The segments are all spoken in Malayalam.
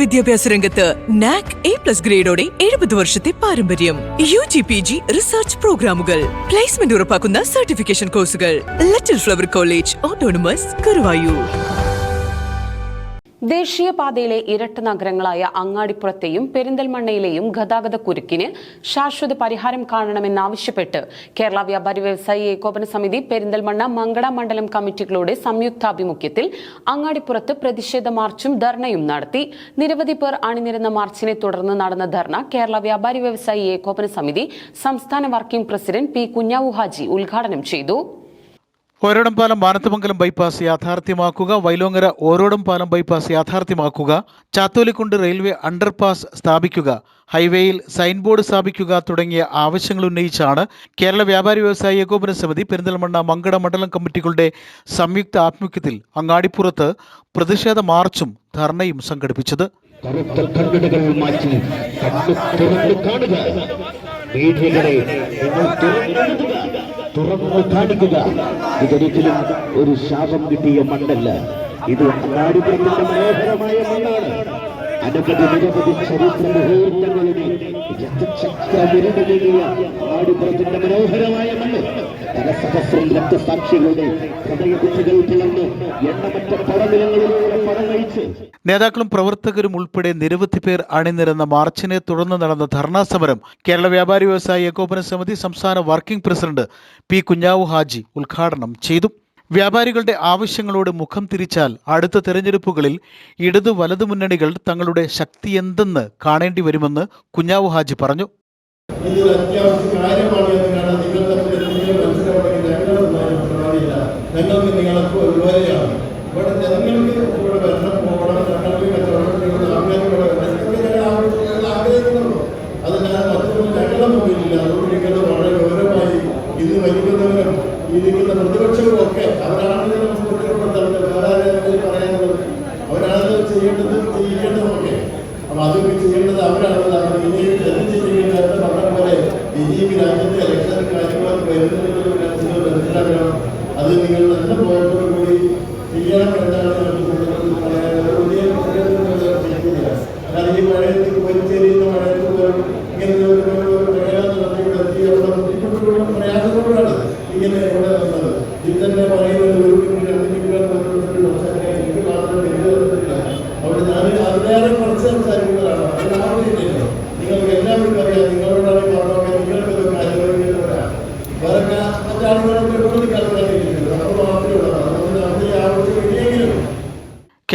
വിദ്യാഭ്യാസ രംഗത്ത് നാക് എ പ്ലസ് ഗ്രേഡോടെ എഴുപത് വർഷത്തെ പാരമ്പര്യം. U G P G research പ്രോഗ്രാമുകൾ പ്ലേസ്മെന്റ് ഉറപ്പാക്കുന്ന സർട്ടിഫിക്കേഷൻ കോഴ്സുകൾ little flower college autonomous Guruvayur ദേശീയപാതയിലെ ഇരട്ട നഗരങ്ങളായ അങ്ങാടിപ്പുറത്തെയും പെരിന്തൽമണ്ണയിലെയും ഗതാഗത കുരുക്കിന് ശാശ്വത പരിഹാരം കാണണമെന്നാവശ്യപ്പെട്ട് കേരള വ്യാപാരി വ്യവസായി ഏകോപന സമിതി പെരിന്തൽമണ്ണ മങ്കട മണ്ഡലം കമ്മിറ്റികളുടെ സംയുക്താഭിമുഖ്യത്തിൽ അങ്ങാടിപ്പുറത്ത് പ്രതിഷേധ മാർച്ചും ധർണയും നടത്തി. നിരവധി പേർ അണിനിരുന്ന മാർച്ചിനെ തുടർന്ന് നടന്ന ധർണ കേരള വ്യാപാരി വ്യവസായി ഏകോപന സമിതി സംസ്ഥാന working president P Kunhavu Haji ഉദ്ഘാടനം ചെയ്തു. ഓരോടംപാലം വാനത്തുമംഗലം ബൈപ്പാസ് യാഥാർത്ഥ്യമാക്കുക. വൈലോങ്ങര ഓരോടം പാലം ബൈപ്പാസ് യാഥാർത്ഥ്യമാക്കുക. ചാത്തോലിക്കുണ്ട് റെയിൽവേ അണ്ടർപാസ് സ്ഥാപിക്കുക. ഹൈവേയിൽ സൈൻ ബോർഡ് സ്ഥാപിക്കുക തുടങ്ങിയ ആവശ്യങ്ങൾ ഉന്നയിച്ചാണ് കേരള വ്യാപാരി വ്യവസായ ഏകോപന സമിതി പെരിന്തൽമണ്ണ മങ്കട മണ്ഡലം കമ്മിറ്റികളുടെ സംയുക്ത ആഭിമുഖ്യത്തിൽ അങ്ങാടിപ്പുറത്ത് പ്രതിഷേധ മാർച്ചും ധർണയും സംഘടിപ്പിച്ചത്. തുറന്നു കാണിക്കുക. ഇതൊരിക്കലും ഒരു ശാപം കിട്ടിയ മണ്ണല്ല. ഇത് മനോഹരമായ മണ്ണാണ്. അനവധി നിരവധി ചരിത്ര മുഹൂർത്തങ്ങളുടെ രക്തചക്രമിരടങ്ങിയ അങ്ങാടിപ്പുറത്തിന്റെ മനോഹരമായ മണ്ണ് പരസഹസ്രം രക്തസാക്ഷികളുടെ ഹൃദയകുട്ടികൾ പിളർന്ന് എണ്ണമറ്റ പടനിലങ്ങളിലൂടെ പടനയിച്ച് നേതാക്കളും പ്രവർത്തകരും ഉൾപ്പെടെ നിരവധി പേർ അണിനിരന്ന മാർച്ചിനെ തുടർന്ന് നടന്ന ധർണാ സമരം കേരള വ്യാപാരി വ്യവസായ ഏകോപന സമിതി സംസ്ഥാന working president P Kunhavu Haji ഉദ്ഘാടനം ചെയ്തു. വ്യാപാരികളുടെ ആവശ്യങ്ങളോട് മുഖം തിരിച്ചാൽ അടുത്ത തെരഞ്ഞെടുപ്പുകളിൽ ഇടതു വലതു മുന്നണികൾ തങ്ങളുടെ ശക്തി എന്തെന്ന് കാണേണ്ടി വരുമെന്ന് കുഞ്ഞാവു ഹാജി പറഞ്ഞു. ഇന്ന് അത്യാവശ്യ കാര്യമാണ് എന്നാണ് നിങ്ങൾ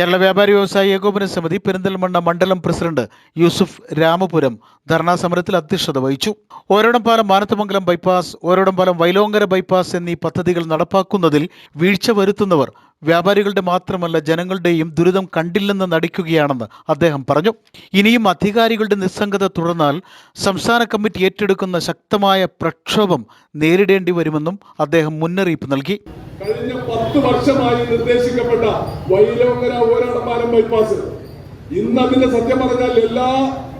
കേരള വ്യാപാരി വ്യവസായി ഏകോപന സമിതി പെരിന്തൽമണ്ണ മണ്ഡലം പ്രസിഡന്റ് യൂസുഫ് രാമപുരം ധർണാ സമരത്തിൽ അധ്യക്ഷത വഹിച്ചു. ഓരോടംപാലം മാനത്തമംഗലം ബൈപ്പാസ് ഓരോടംപാലം വൈലോങ്കര ബൈപ്പാസ് എന്നീ പദ്ധതികൾ നടപ്പാക്കുന്നതിൽ വീഴ്ച വരുത്തുന്നവർ വ്യാപാരികളുടെ മാത്രമല്ല ജനങ്ങളുടെയും ദുരിതം കണ്ടില്ലെന്ന് നടിക്കുകയാണെന്ന് അദ്ദേഹം പറഞ്ഞു. ഇനിയും അധികാരികളുടെ നിസ്സംഗത തുടർന്നാൽ സംസ്ഥാന കമ്മിറ്റി ഏറ്റെടുക്കുന്ന ശക്തമായ പ്രക്ഷോഭം നേരിടേണ്ടി വരുമെന്നും അദ്ദേഹം മുന്നറിയിപ്പ് നൽകി. കഴിഞ്ഞ പത്ത് വർഷമായി നിർദ്ദേശിക്കപ്പെട്ട ബൈപ്പാസ് ഇന്ന് അതിന്റെ സത്യം പറഞ്ഞാൽ എല്ലാ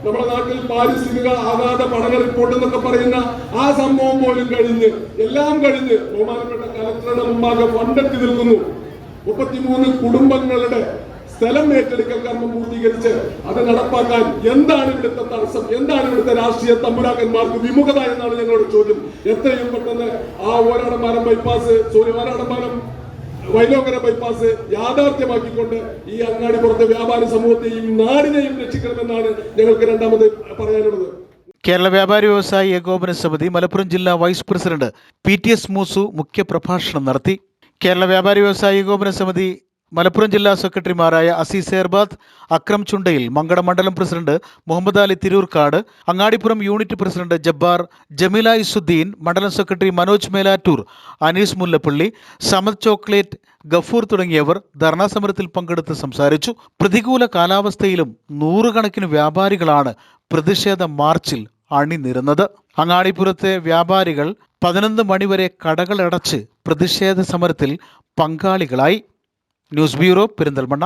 നമ്മുടെ നാട്ടിൽ പാരിസ്ഥിതിക ആഘാത പഠന റിപ്പോർട്ട് എന്നൊക്കെ പറയുന്ന ആ സംഭവം പോലും കഴിഞ്ഞ് എല്ലാം കഴിഞ്ഞ് ബഹുമാനപ്പെട്ട കലക്ടറുടെ മുമ്പാകെ ഫണ്ടെത്തി നിൽക്കുന്നു. മുപ്പത്തിമൂന്ന് കുടുംബങ്ങളുടെ സ്ഥലം ഏറ്റെടുക്കൽ കർമ്മം പൂർത്തീകരിച്ച് അത് നടപ്പാക്കാൻ എന്താണ് ഇവിടുത്തെ തടസ്സം? എന്താണ് ഇവിടുത്തെ രാഷ്ട്രീയ തമ്പുരാക്കന്മാർക്ക് വിമുഖത എന്നാണ് ഞങ്ങളുടെ ചോദ്യം. എത്രയും പെട്ടെന്ന് ആ Oradampalam bypass sorry Oradampalam Vailokara bypass യാഥാർത്ഥ്യമാക്കിക്കൊണ്ട് ഈ അങ്ങാടിപ്പുറത്തെ വ്യാപാര സമൂഹത്തെയും നാടിനെയും രക്ഷിക്കണമെന്നാണ് ഞങ്ങൾക്ക് രണ്ടാമത് പറയാനുള്ളത്. കേരള വ്യാപാരി വ്യവസായി ഏകോപന സമിതി മലപ്പുറം ജില്ലാ vice president P T S Moosu മുഖ്യപ്രഭാഷണം നടത്തി. കേരള വ്യാപാരി വ്യവസായി ഏകോപന സമിതി മലപ്പുറം ജില്ലാ സെക്രട്ടറിമാരായ അസീസ് ഏർബാദ് അക്രം ചുണ്ടയിൽ മങ്കട മണ്ഡലം president Muhammad Ali Thirurkad Angadipuram unit president Jabbar Jameela Izzudheen മണ്ഡലം സെക്രട്ടറി മനോജ് മേലാറ്റൂർ അനീസ് മുല്ലപ്പള്ളി സമദ് ചോക്ലേറ്റ് ഗഫൂർ തുടങ്ങിയവർ ധർണാ സമരത്തിൽ പങ്കെടുത്ത് സംസാരിച്ചു. പ്രതികൂല കാലാവസ്ഥയിലും നൂറുകണക്കിന് വ്യാപാരികളാണ് പ്രതിഷേധ മാർച്ചിൽ അണിനിരുന്നത്. അങ്ങാടിപ്പുറത്തെ വ്യാപാരികൾ പതിനൊന്ന് മണിവരെ കടകളടച്ച് പ്രതിഷേധ സമരത്തിൽ പങ്കാളികളായി. News bureau Perinthalmanna.